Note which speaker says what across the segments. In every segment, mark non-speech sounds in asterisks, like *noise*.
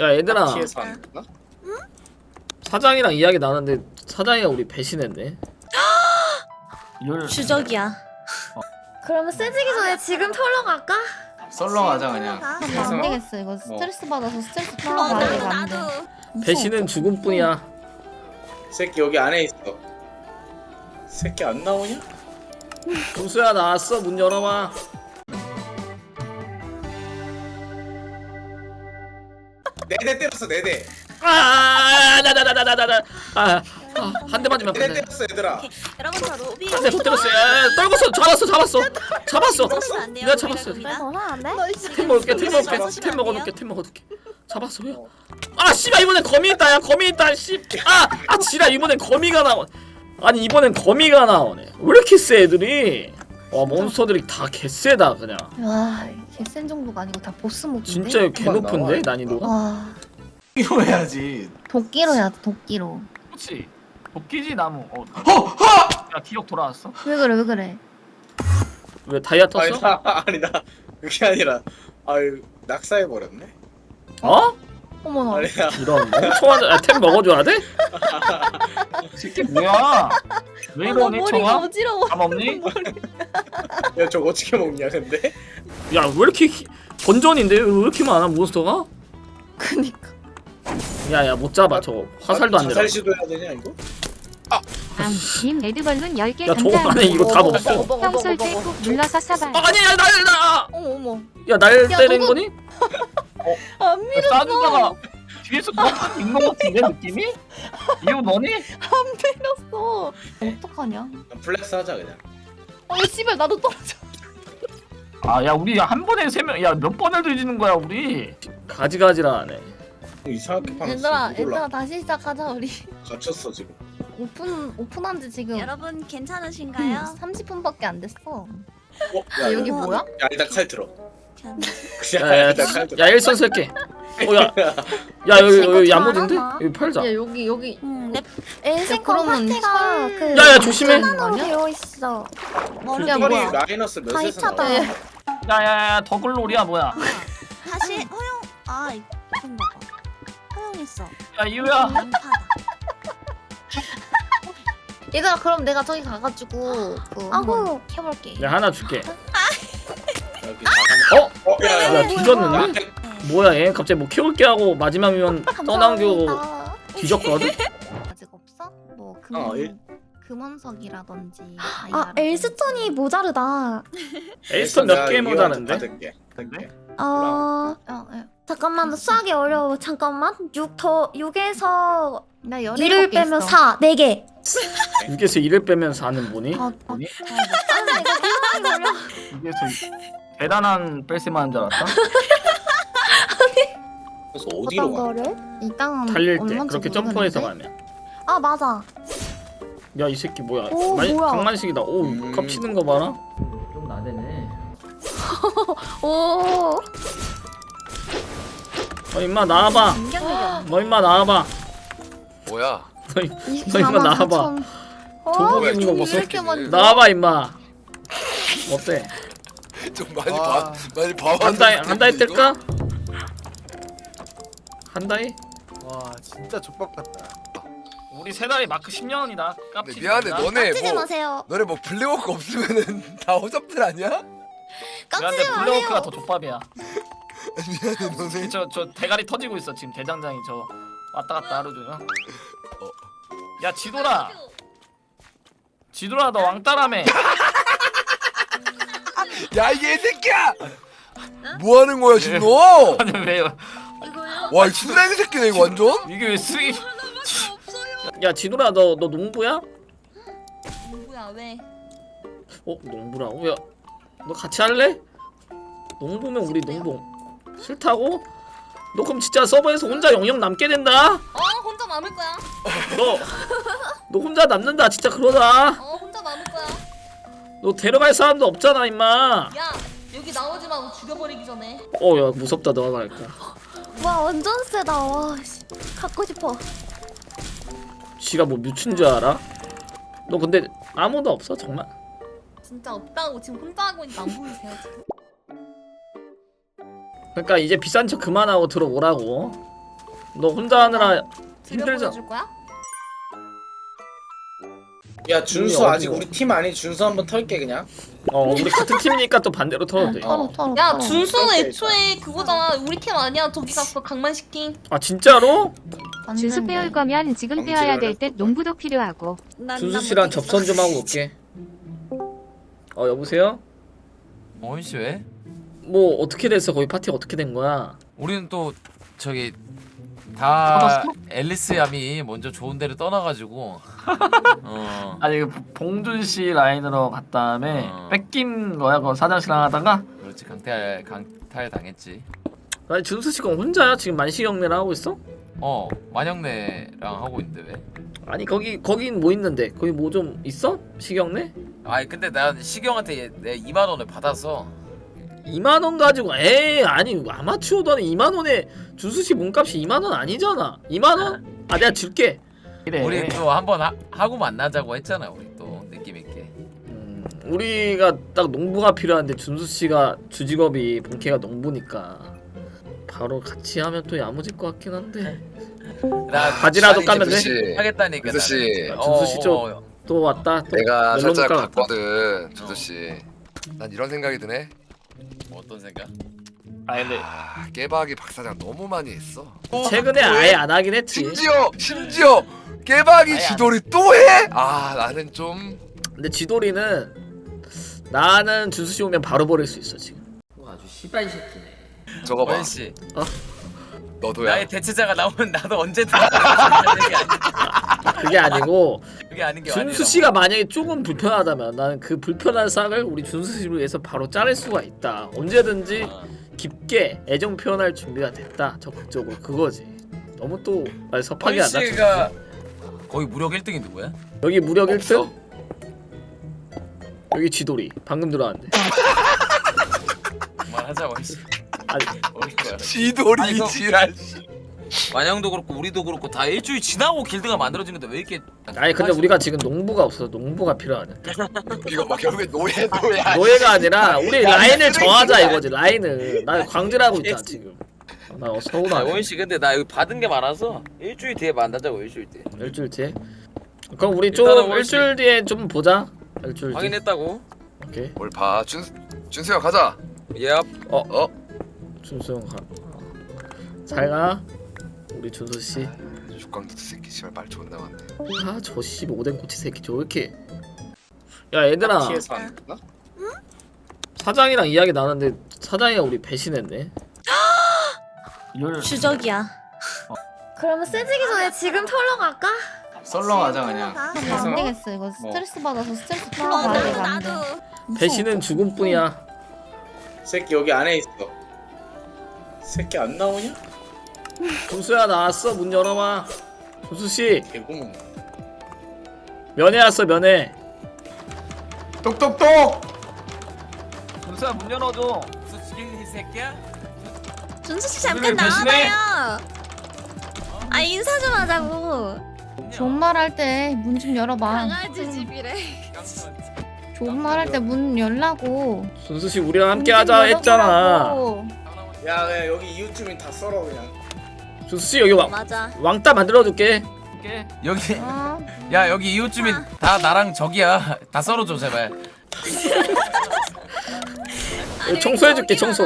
Speaker 1: 야 얘들아
Speaker 2: 피해서 하는 건가?
Speaker 1: 사장이랑 이야기 나눴는데 사장이가 우리 배신했네 *gasps*
Speaker 3: 이걸 *gasps*
Speaker 4: 주적이야.
Speaker 5: 그러면 쓰지기 전에 지금 털러 갈까?
Speaker 2: 썰렁하자 그냥.
Speaker 5: 안 되겠어 이거 스트레스 받아서 스트레스 풀러
Speaker 4: 어,
Speaker 5: 가야
Speaker 4: 나도
Speaker 5: 돼안 돼.
Speaker 4: 나도.
Speaker 1: 배신은 죽음뿐이야
Speaker 2: 이 새끼 여기 안에 있어. 이 새끼 안 나오냐?
Speaker 1: 구수야 나왔어 문 열어봐
Speaker 2: 네대 때렸어 네 대.
Speaker 1: 아나나나나나나아한 대 맞으면
Speaker 2: 네대 때렸어 얘들아.
Speaker 4: 여러분 저 로비.
Speaker 1: 한대 못 때렸어. 야 떨궜어. 잡았어 잡았어. 잡았어.
Speaker 4: 잡으면 안 돼요.
Speaker 1: 내가 잡았어.
Speaker 5: 왜 전화?
Speaker 1: 템 먹을게 템 먹을게. 템
Speaker 4: 돼요?
Speaker 1: 템 먹어놓게. 잡았어 요아 씨발 이번엔 거미 있다 야. 거미 있다 씨 아아 지랄. 이번엔 거미가 나오 아니 이번엔 거미가 나오네. 왜 이렇게 세 애들이 와 몬스터들이 다 개세다 그냥
Speaker 5: 와 개센 정도가 아니고 다 보스 목인데.
Speaker 1: 진짜 개
Speaker 2: 나와,
Speaker 1: 높은데
Speaker 2: 이거.
Speaker 1: 난이도가
Speaker 5: 와
Speaker 3: 이거 해야지.
Speaker 5: 도끼로 해야 돼 도끼로.
Speaker 3: 그렇지. 도끼지 나무. 어.
Speaker 2: 허!
Speaker 3: 야 기억 돌아왔어?
Speaker 5: 왜 그래 왜 그래?
Speaker 1: 왜 다이아 떴어?
Speaker 2: 아니 나 아니 나 그게 아니라 아유 낙사해 버렸네.
Speaker 1: 어?
Speaker 5: 어머나.
Speaker 2: 아니 나
Speaker 1: 이런 멍청한 아, 템 먹어줘야 돼?
Speaker 3: 이 새끼 뭐야? 왜 이러니 청아?
Speaker 5: 어지러워.
Speaker 3: 감 없니?
Speaker 2: 야 저거 어떻게 먹냐 근데?
Speaker 1: 야왜 이렇게 히- 건전인데 왜 이렇게 많아 몬스터가?
Speaker 5: 그니까.
Speaker 1: 야야 못 잡아 저거 화살도 안
Speaker 2: 자살
Speaker 1: 내려
Speaker 2: 시도해야 되냐 이거?
Speaker 6: 암님 레드벌룬 10개
Speaker 1: 야 저거 안에 이거 답 없어
Speaker 6: 평솔 때꾹 눌러서 사발
Speaker 1: 아, 아니야 날나
Speaker 5: 어머 어머.
Speaker 1: 야날
Speaker 5: 야,
Speaker 1: 때린
Speaker 5: 저거-
Speaker 1: 거니? *laughs*
Speaker 5: 안
Speaker 3: 야, 싸주다가 뒤에서 너익는 것 같은데 느낌이? 이거 너니?
Speaker 5: 밀었어. 어떡하냐?
Speaker 2: 플렉스 하자 그냥.
Speaker 5: 어 씨발 나도 떨어져.
Speaker 3: 아 야 우리 한 번에 세 명. 야 몇 번을 뒤지는 거야 우리?
Speaker 1: 가지가지라 하네
Speaker 2: 이상하게 파놨어.
Speaker 5: 얘들아. 얘들아 다시 시작하자 우리.
Speaker 2: 갇혔어 지금.
Speaker 5: 오픈 오픈한 지 지금
Speaker 4: 여러분 괜찮으신가요? *laughs*
Speaker 5: 30분밖에 안 됐어.
Speaker 2: 어? 야
Speaker 5: 여기
Speaker 2: 이거-
Speaker 5: 뭐야?
Speaker 2: 야 일단 칼 들어.
Speaker 1: 야야
Speaker 2: 칼 들어.
Speaker 1: 야 일선 쓸게 어 야 야 여기 여기 야무진데? 여기 팔자
Speaker 5: 야 여기 여기
Speaker 4: 음, 랩
Speaker 5: 엘센커 파티가 그
Speaker 1: 야 야 조심해
Speaker 5: 하나로
Speaker 7: 되어 있어.
Speaker 4: 머리
Speaker 5: 야,
Speaker 2: 털이
Speaker 5: 뭐야?
Speaker 2: 마이너스
Speaker 7: 다
Speaker 2: 몇에서
Speaker 7: 이차다.
Speaker 2: 나와?
Speaker 3: 야야야 더글놀이야 뭐야?
Speaker 4: 다시 허용 아 이건가 봐. 허용했어.
Speaker 3: 야 이유야.
Speaker 4: 인파다.
Speaker 5: 얘들아 그럼 내가 저기 가가지고 그 한번
Speaker 7: 아고.
Speaker 5: 켜볼게.
Speaker 1: 야 하나 줄게 어? *laughs*
Speaker 2: 어? 야
Speaker 1: 뒤졌는데? 뭐야 얘 갑자기 뭐 키울게 하고 마지막이면 떠남겨
Speaker 7: 감사합니다.
Speaker 1: 뒤졌거든? *laughs*
Speaker 5: 아직 없어? 뭐
Speaker 2: 어,
Speaker 5: 금원
Speaker 2: 일-
Speaker 5: 금원석이라든지. *gasps*
Speaker 7: 아
Speaker 5: 다이아라든지.
Speaker 7: 엘스턴이 모자르다. *laughs*
Speaker 1: 에이스턴 몇 개 모자는데?
Speaker 2: 받을게. 받을게.
Speaker 7: 어
Speaker 5: 어, 예.
Speaker 7: 잠깐만 나 수학이 어려워. 잠깐만 6 더 6에서
Speaker 5: 나
Speaker 7: 1을 빼면
Speaker 5: 있어.
Speaker 7: 4. 4개.
Speaker 1: 6에서 1을 빼면 4는 뭐니?
Speaker 5: 어, 어,
Speaker 3: 뭐니?
Speaker 7: 아니 이거 수학이 어려워.
Speaker 3: 이게 저 대단한 뺄셈 하는 줄 알았다. *laughs*
Speaker 2: 그래서 어디로
Speaker 7: 어떤
Speaker 2: 가?
Speaker 7: 거를?
Speaker 5: 이 땅은
Speaker 1: 달릴 때
Speaker 5: 얼마인지
Speaker 1: 그렇게
Speaker 5: 모르겠는데?
Speaker 1: 점프해서 가면
Speaker 7: 아 맞아.
Speaker 1: 야 이 새끼 뭐야
Speaker 7: 오,
Speaker 1: 많이-
Speaker 7: 뭐야.
Speaker 1: 강만식이다 오
Speaker 2: 음.
Speaker 1: 값치는 거 봐라 좀 나대네 *laughs*
Speaker 7: 오.
Speaker 1: 너 임마 나와봐 너 임마 나와봐
Speaker 8: 뭐야?
Speaker 1: 너, 임- 너 임마
Speaker 5: 24만
Speaker 1: 나와봐
Speaker 5: 4천. 어? 왜
Speaker 1: 벗어
Speaker 5: 이렇게 많이
Speaker 1: 나와봐 임마 어때
Speaker 8: 좀 많이
Speaker 3: 와.
Speaker 8: 봐 많이 봐봐.
Speaker 1: 한 다이 한 다이 뜰까? 한 다이?
Speaker 9: 와 진짜 족밥 같다.
Speaker 3: 우리 세 달이 마크 10년이다. 깝치.
Speaker 8: 미안해 너네 뭐
Speaker 7: 마세요.
Speaker 8: 너네 뭐 블랙워크 없으면은 *laughs* 다 호접들 아니야?
Speaker 3: 미안해 블랙워크가
Speaker 7: 마세요.
Speaker 3: 더 족밥이야. *laughs* *laughs*
Speaker 8: 미안해 너네.
Speaker 3: 저 저 대가리 터지고 있어 지금 대장장이 저 왔다 갔다 하루 종일. 어. 야 지도라. 지도라 너 왕따라며.
Speaker 8: 야 이게 이 새끼야! 뭐 하는 거야 지금 너? *laughs*
Speaker 3: 아니 왜요?
Speaker 8: 와 지드래기 새끼네 이거 완전?
Speaker 3: 이게 왜 쓰기?
Speaker 1: 야 지도라 너 너 농부야?
Speaker 4: 뭐야 왜?
Speaker 1: 어 농부라고? 야너 같이 할래? 농부면 우리 농부 싫다고? 너 그럼 진짜 서버에서 혼자 영영 남게 된다?
Speaker 5: 어 혼자 남을 거야.
Speaker 1: 너, 너 혼자 남는다 진짜 그러다
Speaker 5: 어.
Speaker 1: 너 데려갈 사람도 없잖아 임마
Speaker 5: 야 여기 나오지 마 죽여버리기 전에.
Speaker 1: 어야 무섭다 너가 갈까
Speaker 7: 와 완전 세다. 와 씨. 갖고 싶어.
Speaker 1: 지가 뭐 뮤츠인 줄 알아? 너 근데 아무도 없어 정말?
Speaker 5: 진짜 없다고 지금 혼자 하고 있는데 안 보이세요 지금?
Speaker 1: 그러니까 이제 비싼 척 그만하고 들어오라고 너 혼자 하느라 힘들잖아.
Speaker 4: 보내줄 거야?
Speaker 2: 야 준수
Speaker 1: 어디
Speaker 2: 아직 우리 팀 아니 준수 한번 털게 그냥
Speaker 1: 어 우리 같은 팀이니까 또 반대로 털어도 돼.
Speaker 5: 털어 털어
Speaker 4: 야
Speaker 5: 털어.
Speaker 4: 준수는
Speaker 2: 그렇게
Speaker 4: 애초에 그거잖아 우리 팀 아니야 저기 갔어 강만식
Speaker 1: 팀아 진짜로?
Speaker 5: 안
Speaker 6: 준수
Speaker 5: 된대.
Speaker 6: 빼올 거면 지금 빼와야 될 듯 농부도 필요하고
Speaker 4: 난-
Speaker 1: 준수
Speaker 4: 난
Speaker 1: 씨랑. 접선 좀 하고 올게. 어 여보세요?
Speaker 10: 어인 씨 왜?
Speaker 1: 뭐 어떻게 됐어? 거기 파티 어떻게 된 거야?
Speaker 10: 우리는 또 저기 다 앨리스 얌이 먼저 좋은 데를 떠나가지고 *laughs* 어
Speaker 3: 아니 그 봉준 씨 라인으로 갔 다음에
Speaker 10: 어.
Speaker 3: 뺏긴 거야 그 사장씨랑 하다가
Speaker 10: 그렇지 강탈 강탈 당했지.
Speaker 1: 아니 준수 씨가 혼자야? 지금 만시경례를 하고 있어?
Speaker 10: 어 만영네랑 하고 있는데 왜?
Speaker 1: 아니 거기 거긴 뭐 있는데? 거기 뭐 좀 있어? 시경례?
Speaker 10: 아니 근데 난 시경한테 얘- 내 2만 원을 받아서
Speaker 1: 2만 원 가지고 에이 아니 아마추어도 아니 2만 원에 준수 씨 몸값이 2만 원 아니잖아. 2만 원? 아 내가 줄게.
Speaker 3: 이래
Speaker 10: 우리 또 한번 하- 하고 만나자고 했잖아 우리 또 느낌 있게.
Speaker 1: 음, 우리가 딱 농부가 필요한데 준수 씨가 주직업이 본캐가 농부니까 바로 같이 하면 또 야무질 것 같긴 한데
Speaker 10: 나
Speaker 1: 바지라도
Speaker 8: 아니,
Speaker 1: 까면 돼?
Speaker 8: 준수 씨.
Speaker 10: 하겠다니까.
Speaker 8: 준수 씨.
Speaker 10: 나는.
Speaker 1: 준수 씨 좀-
Speaker 10: 어, 어, 어.
Speaker 1: 또 왔다. 또
Speaker 8: 내가
Speaker 1: 멜론
Speaker 8: 살짝. 봤거든 준수 씨. 난 이런 생각이 드네.
Speaker 10: 어떤 생각?
Speaker 3: 아 근데
Speaker 8: 아, 깨박이 박사장 너무 많이 했어.
Speaker 1: 최근에 아예 안 하긴 했지.
Speaker 8: 심지어 심지어 깨박이
Speaker 10: 아예 안
Speaker 8: 지돌이 또 해? 아 나는 좀
Speaker 1: 근데 지돌이는 나는 준수 씨 오면 바로 버릴 수 있어 지금. 아주 씨발 새끼네.
Speaker 8: 저거 봐.
Speaker 10: 어인 씨
Speaker 8: 너도야.
Speaker 10: 나의 대체자가 나오면 나도 언제든 *laughs* 그게 아니-
Speaker 1: 그게 아니고
Speaker 10: 그게 아닌 게 아니라.
Speaker 1: 준수 씨가 만약에 조금 불편하다면 나는 그 불편한 싹을 우리 준수 씨를 위해서 바로 자를 수가 있다. 언제든지
Speaker 10: 어.
Speaker 1: 깊게 애정 표현할 준비가 됐다. 적극적으로 그거지. 너무 또 말 섭하게 안 나.
Speaker 10: 씨가 거의 무력 1등이 누구야?
Speaker 1: 여기 무력
Speaker 8: 없어.
Speaker 1: 1등. 여기 지돌이 방금 들어왔는데. *laughs*
Speaker 10: 그만하자 어인 씨.
Speaker 1: 아니
Speaker 10: 어이가. 아니,
Speaker 8: 지돌이
Speaker 10: 그럼-
Speaker 8: 지랄.
Speaker 10: 만영도 그렇고 우리도 그렇고 다 일주일 지나고 길드가 만들어지는데 왜 이렇게
Speaker 1: 아니 근데 우리가 지금 농부가 없어. 농부가 필요하네. *laughs*
Speaker 8: 이거 막 결국에 노예 노예.
Speaker 1: 노예가 아니라 우리 라인을 정하자 이거지. 라인을. 나 광질하고 있잖아 지금. 나
Speaker 10: 아,
Speaker 1: 서운하네.
Speaker 10: 원씨 근데 나 여기 받은 게 많아서 일주일 뒤에 만나자고 일주일 뒤에
Speaker 1: 일주일 뒤에. 그럼 우리
Speaker 10: 일단은
Speaker 1: 좀
Speaker 10: 원시-
Speaker 1: 일주일 뒤에 좀 보자. 일주일 뒤.
Speaker 10: 확인했다고
Speaker 1: 오케이.
Speaker 8: 뭘 봐. 준 준수야 가자.
Speaker 10: 예
Speaker 8: 어?
Speaker 1: 준수 형 가. 잘 가. 우리 준수 씨.
Speaker 8: 육광두두 새끼 씨발 말 존나 많네.
Speaker 1: 아저 씨 오뎅 꼬치 새끼 저 왜 이렇게. 야 얘들아
Speaker 2: 티에서 안 했나?
Speaker 1: 사장이랑 이야기 나눴는데 사장이가 우리 배신했네.
Speaker 3: 율
Speaker 4: 주적이야
Speaker 7: 그러면 세지기 전에 지금 털러 갈까?
Speaker 3: 썰러 가자 그냥
Speaker 5: 안 되겠어 이거 스트레스 받아서 스트레스 풀러
Speaker 4: 어,
Speaker 5: 가야 돼
Speaker 4: 나도. 나도
Speaker 1: 배신은 죽음뿐이야.
Speaker 2: 새끼 여기 안에 있어 새끼 안 나오냐?
Speaker 1: 준수야 나왔어 문 열어봐. 준수 씨
Speaker 2: 개구멍
Speaker 1: 면회 왔어 면회.
Speaker 9: 똑똑똑.
Speaker 3: 준수야 문 열어줘
Speaker 10: 수치기 이 새끼야
Speaker 4: 준수 씨 잠깐? 나와봐요 아 인사 좀 하자고
Speaker 5: 좋은 말 할 때 문 좀 열어봐
Speaker 4: 강아지 집이래
Speaker 5: 좋은 말 할 때 문 열라고
Speaker 1: 준수 씨 우리랑 함께
Speaker 5: 문 좀
Speaker 1: 하자 했잖아.
Speaker 5: 열어보라고.
Speaker 2: 야 그냥 여기 이웃 주민 다 썰어 그냥
Speaker 1: 준수 씨 여기 왕
Speaker 4: 맞아
Speaker 1: 왕따 만들어줄게.
Speaker 10: 여기
Speaker 5: 어? *laughs*
Speaker 10: 야 여기 이웃 주민 다 나랑 저기야 다 썰어줘 제발 *laughs*
Speaker 4: 아니,
Speaker 1: 청소해줄게,
Speaker 4: 여기
Speaker 1: 청소.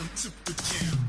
Speaker 4: I'm super jam.